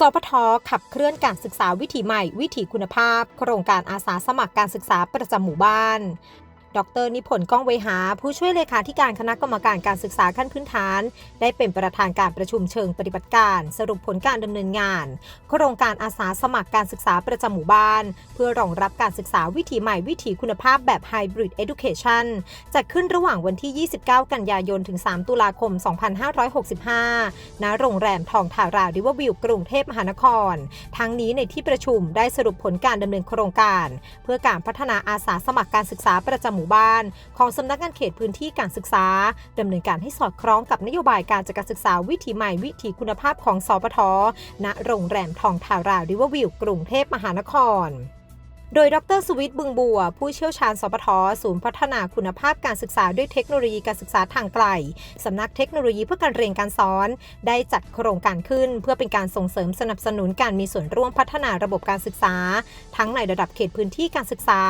สพทขับเคลื่อนการศึกษาวิถีใหม่ วิถีคุณภาพ โครงการอาสาสมัครการศึกษาประจำหมู่บ้าน ดรนิพนธ์ก้องเวหา ผู้ช่วยเลขาธิการคณะกรรมการการศึกษาขั้นพื้นฐาน ได้เป็นประธานการประชุมเชิงปฏิบัติการ สรุปผลการดำเนินงาน โครงการอาสาสมัครการศึกษาประจำหมู่บ้าน เพื่อรองรับการศึกษาวิถีใหม่วิถีคุณภาพแบบ Hybrid Education จัดขึ้นระหว่างวันที่ 29 กันยายนถึง 3 ตุลาคม 2565 ณ โรงแรมทองทาราริววิวกรุงเทพมหานคร ทั้งนี้ในที่ประชุมได้สรุปผลการดำเนินโครงการ เพื่อการพัฒนาอาสาสมัครการศึกษาประจำมู่บ้าน ของสำนักงานเขตพื้นที่การศึกษาดำเนินการให้สอดคล้องกับนโยบายการจัดการศึกษาวิถีใหม่วิถีคุณภาพของสปทณโรงแรมทองทาราริววิวกรุงเทพมหานคร โดยดรสวิทย์บึงบัว ผู้เชี่ยวชาญสปทศูนย์พัฒนาคุณภาพการศึกษาด้วยเทคโนโลยีการศึกษาทางไกลสำนักเทคโนโลยีเพื่อการเรียนการสอน ได้จัดโครงการขึ้น เพื่อเป็นการส่งเสริมสนับสนุนการมีส่วนร่วมพัฒนาระบบการศึกษา ทั้งในระดับเขตพื้นที่การศึกษา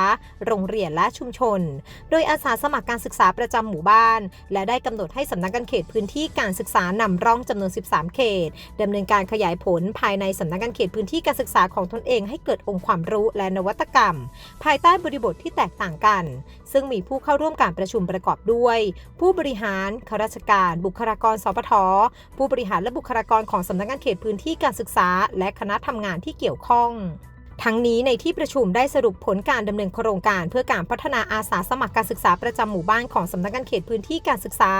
โรงเรียนและชุมชน โดยอาสาสมัครการศึกษาประจำหมู่บ้าน และได้กำหนดให้สำนักงานเขตพื้นที่การศึกษานำร่องจำนวน 13 เขตดำเนินการขยายผลภายในสำนักงานเขตพื้นที่การศึกษาของตนเอง ให้เกิดองค์ความรู้และนวัตกรรม ภายใต้บริบทที่แตกต่างกัน ซึ่งมีผู้เข้าร่วมการประชุมประกอบด้วย ผู้บริหารข้าราชการ บุคลากรสปทผู้บริหารและบุคลากรของสำนักงานเขตพื้นที่การศึกษา และคณะทำงานที่เกี่ยวข้อง ทั้งนี้ในที่ประชุมได้สรุปผลการดำเนินโครงการ เพื่อการพัฒนาอาสาสมัครการศึกษาประจำหมู่บ้านของสำนักงานเขตพื้นที่การศึกษา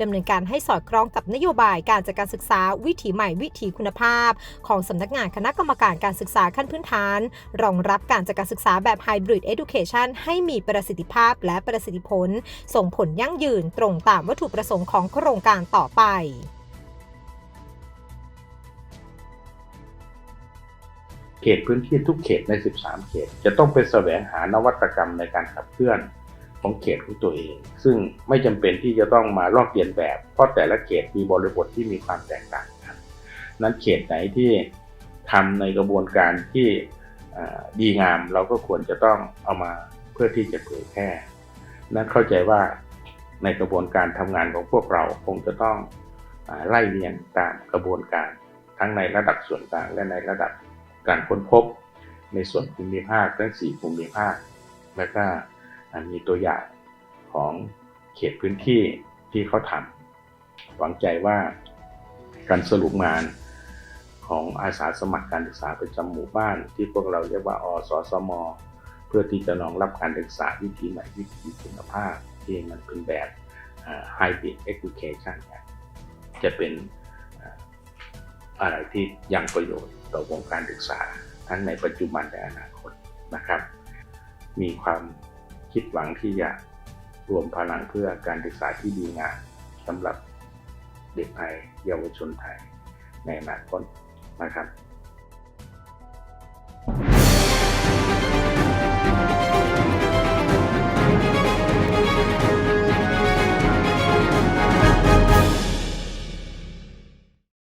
ดำเนินการให้สอดคล้องกับนโยบายการจัดการศึกษาวิถีใหม่วิถีคุณภาพ ของสำนักงานคณะกรรมการการศึกษาขั้นพื้นฐาน รองรับการจัดการศึกษาแบบ Hybrid Education ให้มีประสิทธิภาพและประสิทธิผล ส่งผลยั่งยืนตรงตามวัตถุประสงค์ของโครงการต่อไป เขตพื้นที่ทุกเขตใน 13 เขต จะต้องไปแสวงหานวัตกรรมในการขับเคลื่อนของเขตของตัวเอง ซึ่งไม่จำเป็นที่จะต้องมาลอกเลียนแบบ เพราะแต่ละเขตมีบริบทที่มีความแตกต่างกัน นั้นเขตไหนที่ทำในกระบวนการที่ดีงามเราก็ควรจะต้องเอามาเพื่อที่จะเผยแพร่ นั้นเข้าใจว่าในกระบวนการทำงานของพวกเราคงจะต้องอไล่เรียงตามกระบวนการทั้งในระดับส่วนกลางและในระดับ การค้นพบในส่วนภูมิภาคทั้ง 4 ภูมิภาค แล้วก็มีตัวอย่างของเขตพื้นที่ที่เขาทำหวังใจว่าการสรุปงานของอาสาสมัครการศึกษาประจำหมู่บ้าน ที่พวกเราเรียกว่าอสสม เพื่อที่จะรองรับการศึกษาวิธีใหม่วิธีคุณภาพที่มันเป็นแบบ hybrid education จะเป็น อะไรที่ยังประโยชน์ต่อวงการศึกษา ทั้งในปัจจุบันและอนาคตนะครับ มีความคิดหวังที่จะรวมพลังเพื่อการศึกษาที่ดีงามสำหรับเด็กไทยเยาวชนไทยในอนาคตนะครับ